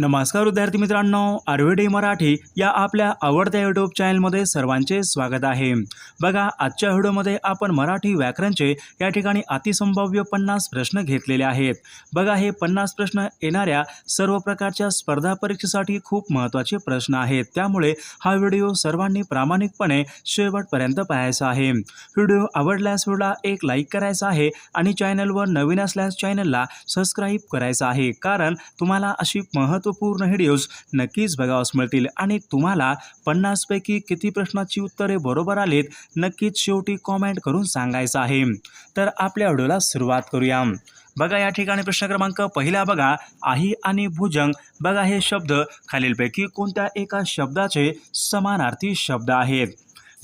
नमस्कार विद्यार्थी मित्रांनो आरवेडी मराठी या आपल्या आवडत्या यूट्यूब चॅनलमध्ये सर्वांचे स्वागत आहे. बघा आजच्या व्हिडिओमध्ये आपण मराठी व्याकरणचे या ठिकाणी अतिसंभाव्य पन्नास प्रश्न घेतलेले आहेत. बघा हे पन्नास प्रश्न येणाऱ्या सर्व प्रकारच्या स्पर्धा परीक्षेसाठी खूप महत्त्वाचे प्रश्न आहेत. त्यामुळे हा व्हिडिओ सर्वांनी प्रामाणिकपणे शेवटपर्यंत पाहायचा आहे. व्हिडिओ आवडल्यास व्हिडिओला एक लाईक करायचा आहे आणि चॅनलवर नवीन असल्यास चॅनलला सबस्क्राईब करायचं आहे. कारण तुम्हाला अशी महत्त्वपूर्ण व्हिडिओज नक्कीच बघावस मिळतील आणि तुम्हाला पन्नासपैकी किती प्रश्नाची उत्तरे बरोबर आलीत नक्कीच शेवटी कॉमेंट करून सांगायचं आहे. तर आपल्या व्हिडिओला सुरुवात करूया. बघा या ठिकाणी प्रश्न क्रमांक पहिला बघा आही आणि भुजंग. बघा हे शब्द खालीलपैकी कोणत्या एका शब्दाचे समानार्थी शब्द आहेत?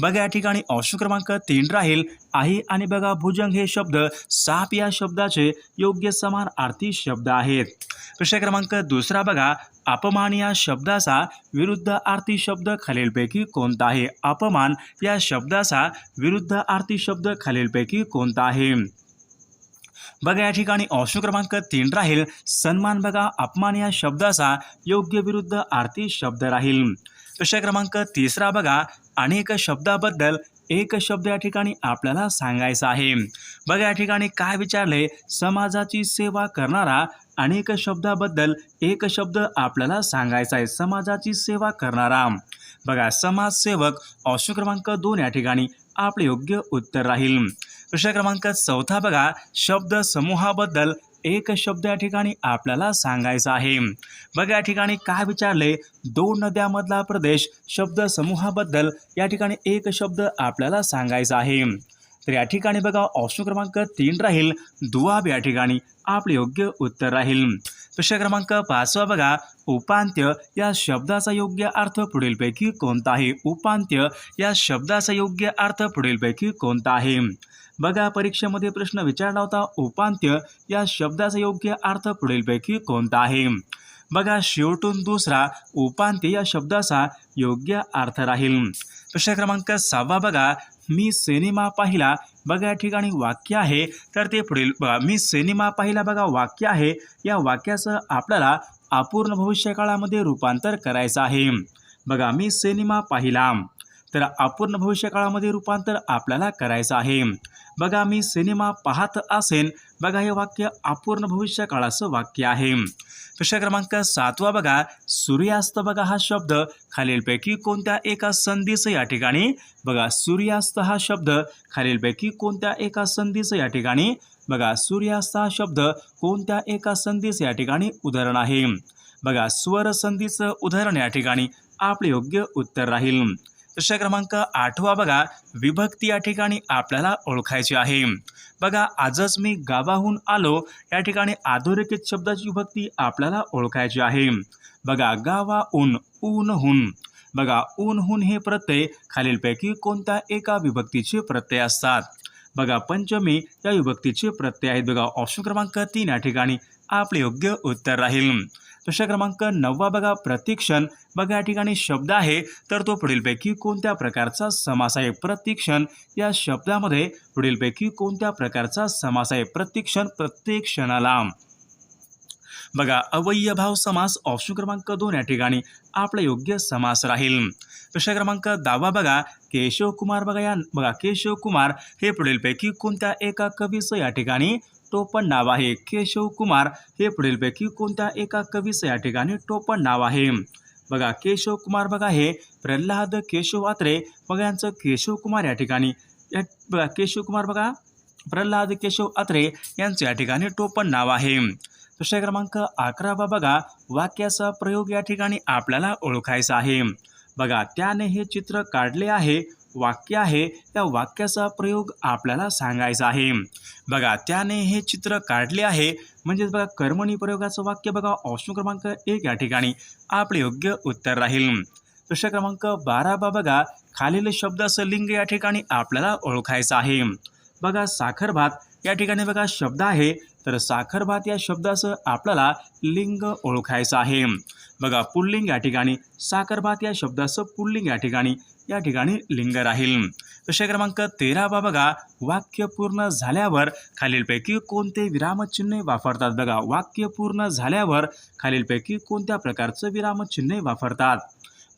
बघा या ठिकाणी ऑप्शन क्रमांक तीन राहील. आहे आणि बघा भुजंग हे शब्द साप या शब्दाचे योग्य समान आर्थी शब्द आहेत. प्रश्न क्रमांक दुसरा बघा. अपमान या शब्दाचा विरुद्ध आर्थी शब्द खालीलपैकी कोणता आहे? अपमान या शब्दाचा विरुद्ध आर्थी शब्द खालीलपैकी कोणता आहे? बघा या ठिकाणी ऑप्शन क्रमांक तीन राहील. सन्मान बघा. अपमान या शब्दाचा योग्य विरुद्ध आरती शब्द राहील. प्रश्न क्रमांक तिसरा बघा. अनेक शब्दाबद्दल एक शब्द या ठिकाणी आपल्याला सांगायचा आहे. बघा या ठिकाणी काय विचारले? समाजाची सेवा करणारा अनेक शब्दाबद्दल एक शब्द आपल्याला सांगायचा आहे. समाजाची सेवा करणारा. बघा समाजसेवक ऑप्शन क्रमांक दोन या ठिकाणी आपले योग्य उत्तर राहील. प्रश्न क्रमांक चौथा बघा. शब्द समूहाबद्दल एक शब्द या ठिकाणी आपल्याला सांगायचा आहे. बघा या ठिकाणी काय विचारले? दोन नद्यामधला प्रदेश शब्द समूहाबद्दल या ठिकाणी एक शब्द आपल्याला सांगायचा आहे. तर या ठिकाणी बघा ऑप्शन क्रमांक तीन राहील. दुआब या ठिकाणी आपले योग्य उत्तर राहील. प्रश्न क्रमांक पाचवा बघा. उपांत्य या शब्दाचा योग्य अर्थ पुढीलपैकी कोणता आहे? उपांत्य या शब्दाचा योग्य अर्थ पुढीलपैकी कोणता आहे? बघा परीक्षेमध्ये प्रश्न विचारला होता उपांत्य या शब्दाचा योग्य अर्थ पुढीलपैकी कोणता आहे? बघा शेवटून दुसरा उपांत्य या शब्दाचा योग्य अर्थ राहील. प्रश्न क्रमांक सहावा बघा मी सिनेमा पाहिला बघा या ठिकाणी वाक्य आहे. तर ते पुढील मी सिनेमा पाहिला बघा वाक्य आहे. या वाक्याचं आपल्याला अपूर्ण भविष्यकाळामध्ये रूपांतर करायचं आहे. बघा मी सिनेमा पाहिला. तर अपूर्ण भविष्यकाळामध्ये रूपांतर आपल्याला करायचं आहे. बघा मी सिनेमा पाहत असेन. बघा हे वाक्य अपूर्ण भविष्यकाळाचं वाक्य आहे. प्रश्न क्रमांक सातवा बघा. सूर्यास्त बघा हा शब्द. खालीलपैकी कोणत्या एका संधीचं या ठिकाणी? बघा सूर्यास्त हा शब्द. खालीलपैकी कोणत्या एका संधीचं या ठिकाणी? बघा सूर्यास्त हा शब्द. कोणत्या एका संधीचं या ठिकाणी? उदाहरण आहे. बघा स्वर संधीचं उदाहरण या ठिकाणी. आपले योग्य उत्तर राहील. प्रश्न क्रमांक आठवा बघा. विभक्ती या ठिकाणी आपल्याला ओळखायची आहे. बघा आजच मी गावाहून आलो या ठिकाणी अधोरेखित शब्दाची विभक्ती आपल्याला ओळखायची आहे. बघा गावाहून ऊनहून. बघा ऊनहून हे प्रत्यय खालीलपैकी कोणत्या एका विभक्तीचे प्रत्यय असतात? बघा पंचमी या विभक्तीचे प्रत्यय आहेत. बघा ऑप्शन क्रमांक तीन या ठिकाणी आपले योग्य उत्तर राहील. प्रश्न क्रमांक नववा बघा प्रतीक्षण बघा या ठिकाणी शब्द आहे तर तो पुढीलपैकी कोणत्या प्रकारचा समास आहे प्रतीक्षण या शब्दामध्ये पुढीलपैकी कोणत्या प्रकारचा समास आहे प्रतीक्षण प्रत्येक क्षणाला. बघा अवयभाव समास ऑप्शन क्रमांक दोन या ठिकाणी आपला योग्य समास राहील. प्रश्न क्रमांक दहावा बघा केशव कुमार बघा या बघा केशव कुमार हे पुढीलपैकी कोणत्या एका कवीचं या ठिकाणी टोपण नाव आहे. केशव कुमार हे पुढीलपैकी कोणत्या एका कवीचं या ठिकाणी टोपण नाव आहे? बघा केशव कुमार बघा हे. प्रल्हाद केशव आत्रे बघा यांचं केशव कुमार या ठिकाणी. या बघा केशव कुमार बघा. प्रल्हाद केशव आत्रे यांचं या ठिकाणी टोपण नाव आहे. दुसऱ्या क्रमांक अकरावा बघा. वाक्याचा प्रयोग या ठिकाणी आपल्याला ओळखायचा आहे. बघा त्याने हे चित्र काढले आहे. वाक्य आहे त्या वाक्याचा प्रयोग आपल्याला सांगायचा आहे. बघा त्याने हे चित्र काढले आहे. म्हणजेच बघा कर्मणी प्रयोगाचं वाक्य बघा ऑप्शन क्रमांक एक या ठिकाणी. आपले योग्य उत्तर राहील. प्रश्न क्रमांक बारा बा बघा खालील शब्दाचं लिंग या ठिकाणी आपल्याला ओळखायचं आहे. बघा साखर भात या ठिकाणी बघा शब्द आहे. तर साखर भात या शब्दाचं आपल्याला लिंग ओळखायचं आहे. बघा पुल्लिंग या ठिकाणी साखर भात या शब्दाचं पुल्लिंग या ठिकाणी या ठिकाणी लिंग राहील. विषय क्रमांक तेरावा बघा वाक्य पूर्ण झाल्यावर खालीलपैकी कोणते विरामचिन्हे वापरतात? बघा वाक्य पूर्ण झाल्यावर खालीलपैकी कोणत्या प्रकारचं विरामचिन्हे वापरतात?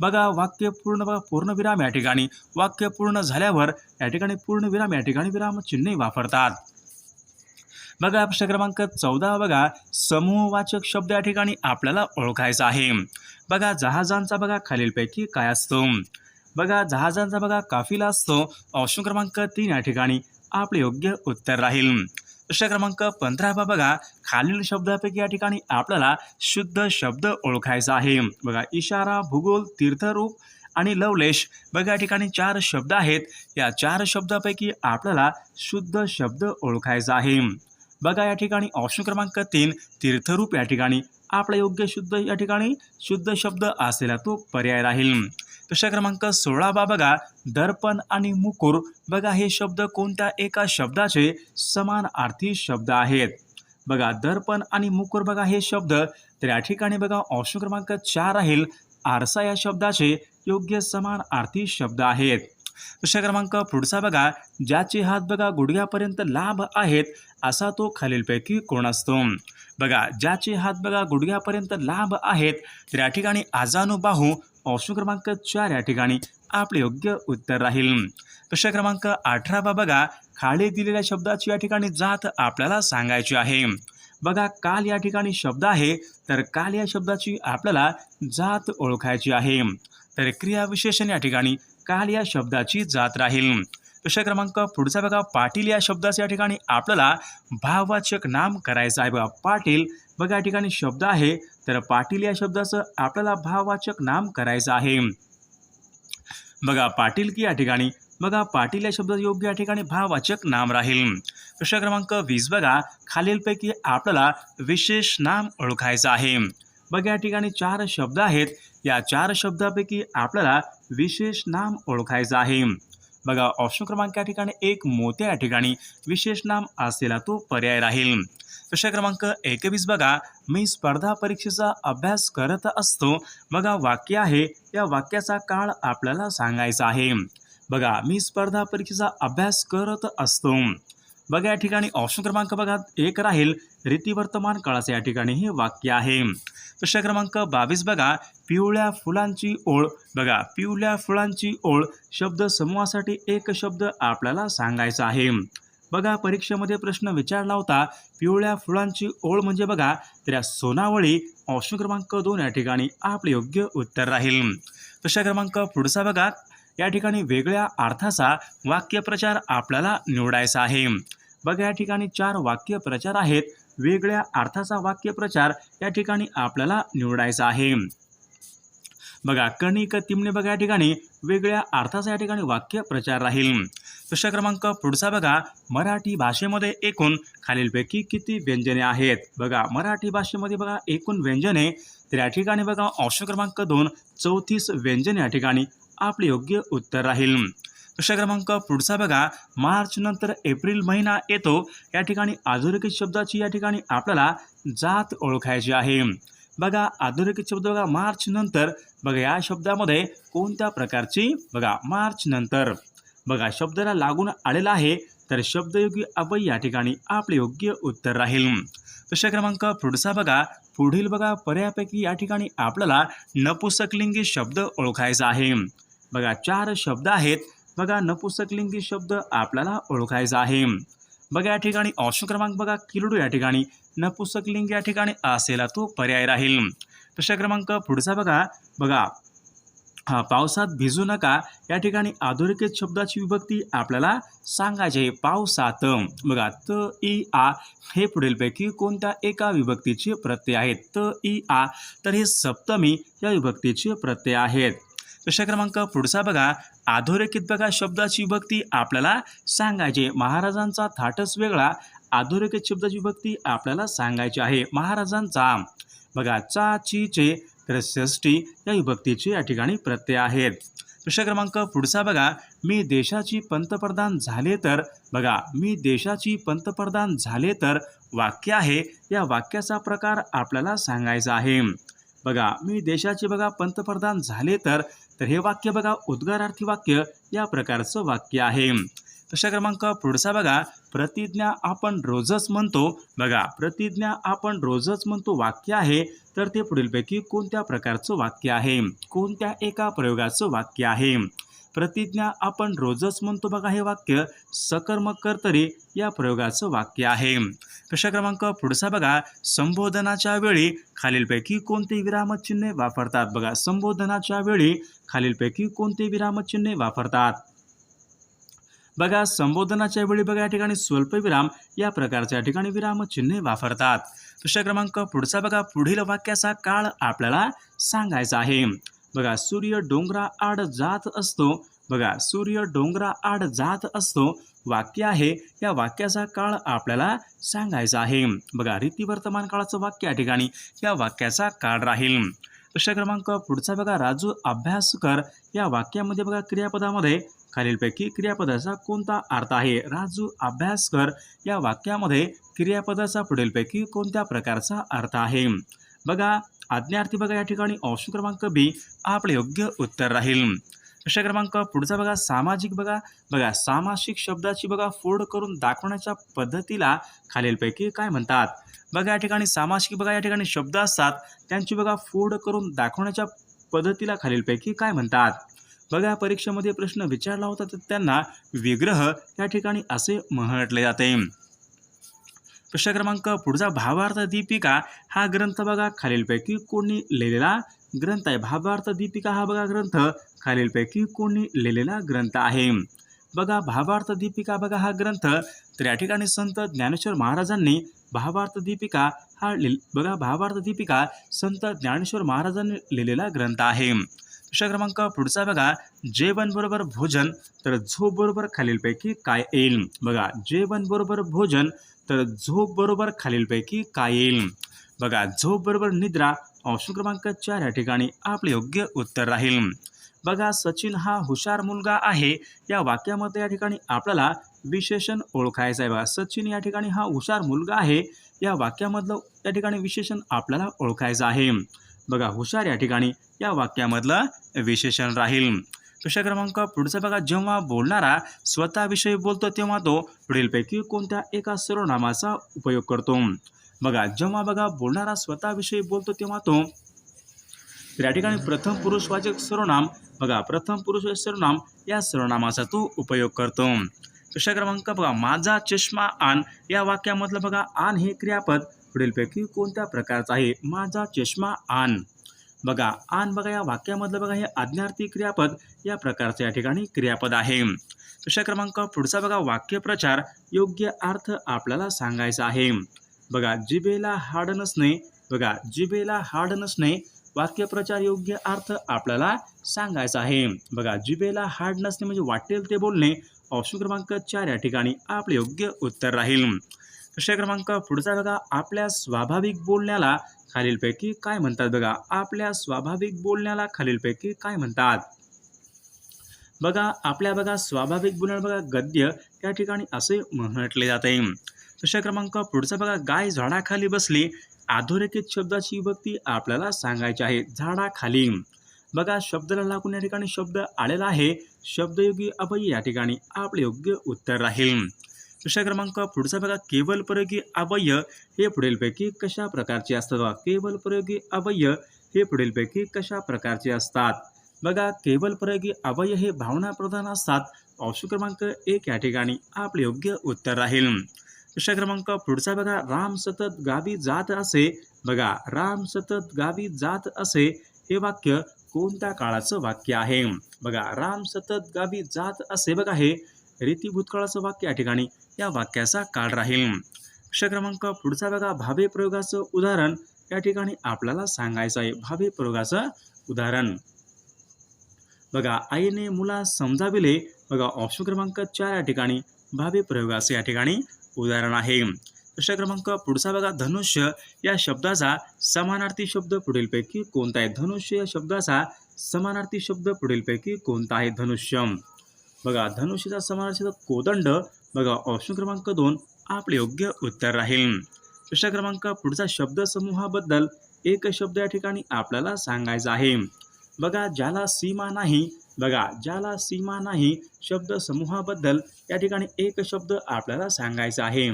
बघा वाक्य पूर्ण बघा पूर्णविराम या ठिकाणी. वाक्य पूर्ण झाल्यावर या ठिकाणी पूर्णविराम या ठिकाणी विरामचिन्हे वापरतात. बघा प्रश्न क्रमांक चौदा बघा समूहवाचक शब्द या ठिकाणी आपल्याला ओळखायचा आहे. बघा जहाजांचा बघा खालीलपैकी काय असतो? बघा जहाजांचा बघा काफिला असतो. ऑप्शन क्रमांक तीन या ठिकाणी. आपले योग्य उत्तर राहील. प्रश्न क्रमांक पंधरावा बघा. खालील शब्दापैकी या ठिकाणी आपल्याला शुद्ध शब्द ओळखायचा आहे. बघा इशारा भूगोल तीर्थरूप आणि लवलेश. बघा या ठिकाणी चार शब्द आहेत. या चार शब्दापैकी आपल्याला शुद्ध शब्द ओळखायचा आहे. बघा या ठिकाणी ऑप्शन क्रमांक तीन तीर्थरूप या ठिकाणी. आपला योग्य शुद्ध या ठिकाणी. शुद्ध शब्द असलेला तो पर्याय राहील. प्रश्न क्रमांक सोळा बा बघा दर्पण आणि मुकुर. बघा हे शब्द कोणत्या एका शब्दाचे समानार्थी शब्द आहेत? बघा दर्पण आणि मुकुर बघा हे शब्द. तर या ठिकाणी बघा ऑप्शन क्रमांक चार राहील. आरसा या शब्दाचे योग्य समानार्थी शब्द आहेत. प्रश्न क्रमांक पुढचा बघा ज्याचे हात बघा गुडघ्यापर्यंत लाभ आहेत असा तो खालीलपैकी कोण असतो? बघा ज्याचे हात बघा गुडघ्यापर्यंत लाभ आहेत. तर या ठिकाणी आजानुबाहू ऑप्शन क्रमांक चार या ठिकाणी आपले योग्य उत्तर राहील. प्रश्न क्रमांक अठरावा बघा खाली दिलेल्या शब्दाची या ठिकाणी जात आपल्याला सांगायची आहे. बघा काल या ठिकाणी शब्द आहे तर काल या शब्दाची आपल्याला जात ओळखायची आहे. तर क्रियाविशेषण या ठिकाणी काल या शब्दाची जात राहील. प्रश्न क्रमांक पुढचा बघा. पाटील या शब्दाचं या ठिकाणी आपल्याला भाववाचक नाम करायचं आहे बघा. पाटील बघा या ठिकाणी शब्द आहे. तर पाटील या शब्दाचं आपल्याला भाववाचक नाम करायचं आहे. बघा पाटील की या ठिकाणी? बघा पाटील या शब्दाचं योग्य या ठिकाणी भाववाचक नाम राहील. प्रश्न क्रमांक वीस बघा. खालीलपैकी आपल्याला विशेष नाम ओळखायचं आहे. बघा या ठिकाणी चार शब्द आहेत. या चार शब्दापैकी आपल्याला विशेष नाम ओळखायचं आहे. बघा ऑप्शन क्रमांक या ठिकाणी एक मोत्या या ठिकाणी. विशेष नाम असलेला तो पर्याय राहील. प्रश्न क्रमांक एकवीस बघा. मी स्पर्धा परीक्षेचा अभ्यास करत असतो. बघा वाक्य आहे. या वाक्याचा काळ आपल्याला सांगायचा आहे. बघा मी स्पर्धा परीक्षेचा अभ्यास करत असतो. बघा या ठिकाणी ऑप्शन क्रमांक बघा एक राहील. रीतिवर्तमान काळाचं या ठिकाणी हे वाक्य आहे. प्रश्न क्रमांक बावीस बघा. पिवळ्या फुलांची ओळ. बघा पिवळ्या फुलांची ओळ शब्द समूहासाठी एक शब्द आपल्याला सांगायचा आहे. बघा परीक्षेमध्ये प्रश्न विचारला होता. पिवळ्या फुलांची ओळ म्हणजे बघा तर या सोनावळी. ऑप्शन क्रमांक दोन या ठिकाणी आपले योग्य उत्तर राहील. प्रश्न क्रमांक पुढचा बघा. या ठिकाणी वेगळ्या अर्थाचा वाक्यप्रचार आपल्याला निवडायचा आहे. बघा या ठिकाणी चार वाक्यप्रचार आहेत. वेगळ्या अर्थाचा वाक्यप्रचार या ठिकाणी आपल्याला निवडायचा आहे. बघा कणिक तिमणे बघा या ठिकाणी वेगळ्या अर्थाचा या ठिकाणी वाक्य प्रचार राहील. प्रश्न क्रमांक पुढचा बघा मराठी भाषेमध्ये एकूण खालीलपैकी किती व्यंजने आहेत? बघा मराठी भाषेमध्ये बघा एकूण व्यंजने तर या ठिकाणी बघा ऑप्शन क्रमांक दोन चौतीस व्यंजने या ठिकाणी आपले योग्य उत्तर राहील. प्रश्न क्रमांक पुढचा बघा. मार्च नंतर एप्रिल महिना येतो. या ठिकाणी आधुनिक शब्दाची या ठिकाणी आपल्याला जात ओळखायची आहे. बघा आधुनिक शब्द बघा मार्च नंतर. बघा या शब्दामध्ये कोणत्या प्रकारची? बघा मार्च नंतर. बघा शब्दाला लागून आलेला आहे तर शब्दयोगी अवय या ठिकाणी आपले योग्य उत्तर राहील. प्रश्न क्रमांक पुढचा बघा. पुढील बघा पर्यापैकी या ठिकाणी आपल्याला नपुसकलिंगी शब्द ओळखायचा आहे. बघा चार शब्द आहेत. बघा नपुसकलिंगी शब्द आपल्याला ओळखायचा आहे. बघा या ठिकाणी ऑप्शन क्रमांक बघा किरडू या ठिकाणी. नपुसकलिंग या ठिकाणी असेला तो पर्याय राहील. प्रश्न क्रमांक पुढचा बघा. बघा हा पावसात भिजू नका. या ठिकाणी अधोरेखित शब्दाची विभक्ती आपल्याला सांगायची आहे. पावसात बघा त ई आ हे पुढीलपैकी कोणत्या एका विभक्तीचे प्रत्यय आहेत? त ई आ. तर हे सप्तमी या विभक्तीचे प्रत्यय आहेत. प्रश्न क्रमांक पुढचा बघा. अधोरेखित बघा शब्दाची विभक्ती आपल्याला सांगायची महाराजांचा थाटच वेगळा अधोरेखित शब्दाची विभक्ती आपल्याला सांगायची आहे. महाराजांचा बघा चा ची चे तर षष्टी या विभक्तीचे या ठिकाणी प्रत्यय आहेत. प्रश्न क्रमांक पुढचा बघा. मी देशाची पंतप्रधान झाले तर बघा मी देशाची पंतप्रधान झाले तर वाक्य आहे. या वाक्याचा प्रकार आपल्याला सांगायचा आहे. बघा मी देशाचे बघा पंतप्रधान झाले तर तर हे वाक्य बघा उद्गारार्थी वाक्य या प्रकारचं वाक्य आहे. प्रश्न क्रमांक पुढचा बघा प्रतिज्ञा आपण रोजच म्हणतो. बघा प्रतिज्ञा आपण रोजच म्हणतो वाक्य आहे तर ते पुढीलपैकी कोणत्या प्रकारचं वाक्य आहे? कोणत्या एका प्रयोगाचं वाक्य आहे? प्रतिज्ञा आपण रोजच म्हणतो बघा हे वाक्य सकर्मक कर्तरी या प्रयोगाचं वाक्य आहे. प्रश्न क्रमांक पुढचा बघा संबोधनाच्या वेळी खालीलपैकी कोणते विरामचिन्हे वापरतात? बघा संबोधनाच्या वेळी खालीलपैकी कोणते विरामचिन्हे वापरतात? बघा संबोधनाच्या वेळी बघा या ठिकाणी स्वल्पविराम या प्रकारच्या ठिकाणी विरामचिन्हे वापरतात. प्रश्न क्रमांक पुढचा बघा पुढील वाक्याचा काळ आपल्याला सांगायचा आहे. बघा सूर्य डोंगरा आड जात असतो. बघा सूर्य डोंगरा आड जात असतो. वाक्य आहे या वाक्याचा काळ आपल्याला सांगायचा आहे. बघा रीती वर्तमान काळाचं वाक्य या ठिकाणी या वाक्याचा काळ राहील. प्रश्न क्रमांक पुढचा बघा राजू अभ्यास कर या वाक्यामध्ये बघा क्रियापदामध्ये खालीलपैकी क्रियापदाचा कोणता अर्थ आहे? राजू अभ्यास कर या वाक्यामध्ये क्रियापदाचा पुढीलपैकी कोणत्या प्रकारचा अर्थ आहे? बघा आज्ञार्थी बघा या ठिकाणी ऑप्शन क्रमांक बी आपले योग्य उत्तर राहील. प्रश्न क्रमांक पुढचा बघा सामाजिक बघा. बघा सामासिक शब्दाची बघा फोड करून दाखवण्याच्या पद्धतीला खालीलपैकी काय म्हणतात? बघा या ठिकाणी सामासिक बघा या ठिकाणी शब्द असतात. त्यांची बघा फोड करून दाखवण्याच्या पद्धतीला खालीलपैकी काय म्हणतात? बघा परीक्षेमध्ये प्रश्न विचारला होता तर त्यांना विग्रह या ठिकाणी असे म्हटले जाते. प्रश्न क्रमांक पुढचा भावार्थ दीपिका हा ग्रंथ बघा खालीलपैकी कोणी लिहिलेला ग्रंथ आहे. भावार्थ दीपिका हा बघा ग्रंथ खालीलपैकी कोणी लिहिलेला ग्रंथ आहे. बघा भावार्थ दीपिका बघा हा ग्रंथ. तर या ठिकाणी संत ज्ञानेश्वर महाराजांनी भावार्थ दीपिका हा लि बघा भावार्थ दीपिका संत ज्ञानेश्वर महाराजांनी लिहिलेला ग्रंथ आहे. प्रश्न क्रमांक पुढचा बघा. जेवण बरोबर भोजन तर झोप बरोबर खालीलपैकी काय येईल? बघा जेवण बरोबर भोजन तर झोप बरोबर खालीलपैकी काय येईल? बघा झोप बरोबर निद्रा ऑप्शन क्रमांक चार या ठिकाणी आपले योग्य उत्तर राहील. बघा सचिन हा हुशार मुलगा आहे. या वाक्यामध्ये या ठिकाणी आपल्याला विशेषण ओळखायचं आहे. बघा सचिन या ठिकाणी हा हुशार मुलगा आहे. या वाक्यामधलं या ठिकाणी विशेषण आपल्याला ओळखायचं आहे. बघा हुशार या ठिकाणी या वाक्यामधलं विशेषण राहील. प्रश्न क्रमांक पुढचा बघा जेव्हा बोलणारा स्वतःविषयी बोलतो तेव्हा तो पुढीलपैकी कोणत्या एका सर्वनामाचा उपयोग करतो? बघा जेव्हा बघा बोलणारा स्वतःविषयी बोलतो तेव्हा तो तर या ठिकाणी प्रथम पुरुषवाचक सर्वनाम बघा प्रथम पुरुषवाचक सर्वनाम या सर्वनामाचा तो उपयोग करतो. प्रश्न क्रमांक बघा माझा चष्मा आण या वाक्यामधलं बघा आण हे क्रियापद पुढीलपैकी कोणत्या प्रकारचा आहे? माझा चष्मा आण बघा आण बघा या वाक्यामधलं बघा हे आज्ञार्थी क्रियापद या प्रकारचं या ठिकाणी क्रियापद आहे. प्रश्न क्रमांक पुढचा बघा वाक्यप्रचार योग्य अर्थ आपल्याला सांगायचा आहे. बघा जिबेला हाड नसणे बघा जिबेला हाड नसणे वाक्यप्रचार योग्य अर्थ आपल्याला सांगायचा आहे. बघा जिबेला हाड नसणे म्हणजे वाटेल ते बोलणे. ऑप्शन क्रमांक चार या ठिकाणी आपले योग्य उत्तर राहील. प्रश्न क्रमांक पुढचा बघा. आपल्या स्वाभाविक बोलण्याला खालीलपैकी काय म्हणतात बघा? आपल्या स्वाभाविक बोलण्याला खालीलपैकी काय म्हणतात? बघा आपल्या बघा स्वाभाविक बोलण्याला बघा गद्य या ठिकाणी असे म्हटले जाते. प्रश्न क्रमांक पुढचा बघा. गाय झाडाखाली बसली. अधोरेखित शब्दाची विभक्ती आपल्याला सांगायची आहे. झाडाखाली. बघा शब्दाला लागून या ठिकाणी शब्द आलेला आहे. शब्दयोगी अभय या ठिकाणी आपले योग्य उत्तर राहील. प्रश्न क्रमांक पुढचा बघा केवल प्रयोगी अवयय हे पुढीलपैकी कशा प्रकारचे असतात केवल प्रयोगी अवयय हे पुढीलपैकी कशा प्रकारचे असतात? बघा केवल प्रयोगी अवय हे भावना प्रधान असतात. ऑप्शन क्रमांक एक या ठिकाणी आपले योग्य उत्तर राहील. प्रश्न क्रमांक पुढचा बघा राम सतत गावी जात असे. बघा राम सतत गावी जात असे. हे वाक्य कोणत्या काळाचं वाक्य आहे? बघा राम सतत गावी जात असे बघा हे. रीती भूतकाळाचं वाक्य या ठिकाणी या वाक्याचा काळ राहील. प्रश्न क्रमांक पुढचा बघा. भावे प्रयोगाचं उदाहरण. या ठिकाणी आपल्याला सांगायचं आहे. भावे प्रयोगाचं उदाहरण. बघा आईने मुला समजाविले. बघा ऑप्शन क्रमांक चार या ठिकाणी. भावे प्रयोगाचं या ठिकाणी उदाहरण आहे. प्रश्न क्रमांक पुढचा बघा. धनुष्य या शब्दाचा समानार्थी शब्द पुढीलपैकी कोणता आहे? धनुष्य या शब्दाचा समानार्थी शब्द पुढीलपैकी कोणता आहे? धनुष्य. बघा धनुष्यचा समानार्थी कोदंड. बघा ऑप्शन क्रमांक दोन आपले योग्य उत्तर राहील. प्रश्न क्रमांक पुढचा शब्दसमूहाबद्दल एक शब्द या ठिकाणी आपल्याला सांगायचा आहे. बघा ज्याला सीमा नाही बघा ज्याला सीमा नाही शब्द समूहाबद्दल या ठिकाणी एक शब्द आपल्याला सांगायचा आहे.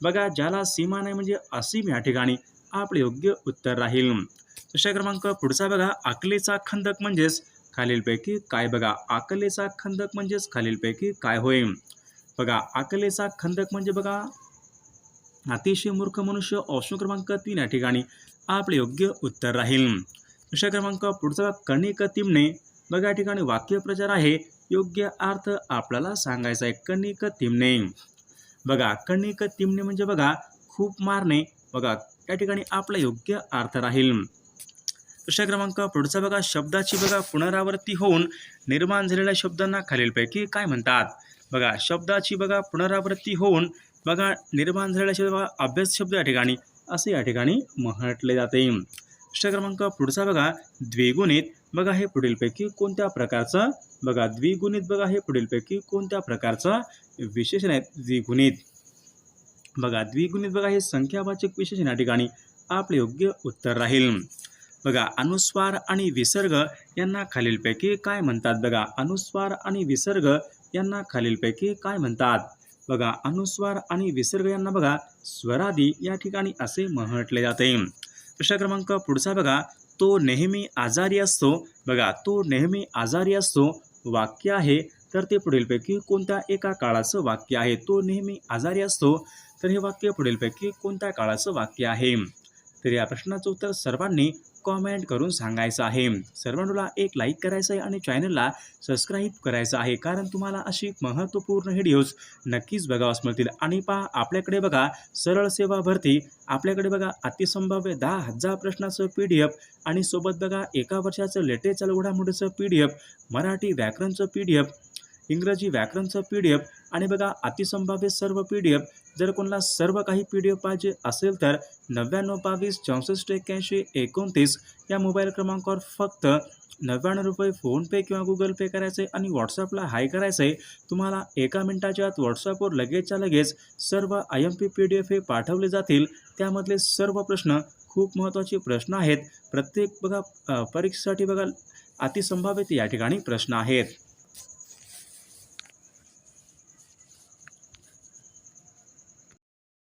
बघा ज्याला सीमा नाही म्हणजे असीम या ठिकाणी आपले योग्य उत्तर राहील. प्रश्न क्रमांक पुढचा बघा आकलेचा खंदक म्हणजेच खालीलपैकी काय? बघा आकलेचा खंदक म्हणजेच खालीलपैकी काय होईल बघा अकलेचा खंदक म्हणजे बघा अतिशय मूर्ख मनुष्य ऑप्शन क्रमांक तीन या ठिकाणी आपले योग्य उत्तर राहील. प्रश्न क्रमांक पुढचा कणिक तिमणे बघा या ठिकाणी वाक्यप्रचार आहे योग्य अर्थ आपल्याला सांगायचा आहे कणिक तिमणे बघा कणिक तिमणे म्हणजे बघा खूप मारणे बघा या ठिकाणी आपला योग्य अर्थ राहील. प्रश्न क्रमांक पुढचा बघा शब्दाची बघा पुनरावृत्ती होऊन निर्माण झालेल्या शब्दांना खालीलपैकी काय म्हणतात? बघा शब्दाची बघा पुनरावृत्ती होऊन बघा निर्माण झालेल्या शब्द बघा अभ्यास शब्द या ठिकाणी असे या ठिकाणी म्हटले जाते. प्रश्न क्रमांक पुढचा बघा द्विगुणित बघा हे पुढीलपैकी कोणत्या प्रकारचं? बघा द्विगुणित बघा हे पुढीलपैकी कोणत्या प्रकारचं विशेषण आहे? द्विगुणित. बघा द्विगुणित बघा हे संख्यावाचक विशेषण या ठिकाणी आपले योग्य उत्तर राहील. बघा अनुस्वार आणि विसर्ग यांना खालीलपैकी काय म्हणतात? बघा अनुस्वार आणि विसर्ग यांना खालीलपैकी काय म्हणतात? बघा अनुस्वार आणि विसर्ग यांना बघा स्वरादी या ठिकाणी असे म्हटले जाते. प्रश्न क्रमांक पुढचा बघा तो नेहमी आजारी असतो. बघा तो नेहमी आजारी असतो. वाक्य आहे. तर ते पुढीलपैकी कोणत्या एका काळाचं वाक्य आहे? तो नेहमी आजारी असतो. तर हे वाक्य पुढीलपैकी कोणत्या काळाचं वाक्य आहे? तर या प्रश्नाचं उत्तर सर्वांनी कॉमेंट करून सांगायचं आहे. सर्वांना एक लाईक करायचं आहे आणि चॅनलला सबस्क्राईब करायचं आहे. कारण तुम्हाला अशी महत्त्वपूर्ण व्हिडिओज नक्कीच बघावास मिळतील आणि पहा आपल्याकडे बघा सरळ सेवा भरती. आपल्याकडे बघा अतिसंभाव्य दहा हजार प्रश्नाचं पी डी एफ आणि सोबत बघा एका वर्षाचं लेटेस्ट चालू घडामोडीचं पी डी एफ मराठी व्याकरणचं पी डी एफ इंग्रजी व्याकरणचं पी डी एफ आणि बघा अतिसंभाव्य सर्व पी डी एफ जर कोणाला सर्व काही पी डी एफ पाहिजे असेल तर नव्याण्णव बावीस चौसष्ट एक्क्याऐंशी एकोणतीस या मोबाईल क्रमांकावर फक्त नव्याण्णव रुपये फोनपे किंवा गुगल पे करायचे आणि व्हॉट्सअपला हाय करायचं. आहे तुम्हाला एका मिनिटाच्या आत व्हॉट्सअपवर लगेचच्या लगेच सर्व I M P P D F हे पाठवले जातील. त्यामधले सर्व प्रश्न खूप महत्त्वाचे प्रश्न आहेत. प्रत्येक बघा परीक्षेसाठी बघा अतिसंभावित या ठिकाणी प्रश्न आहेत.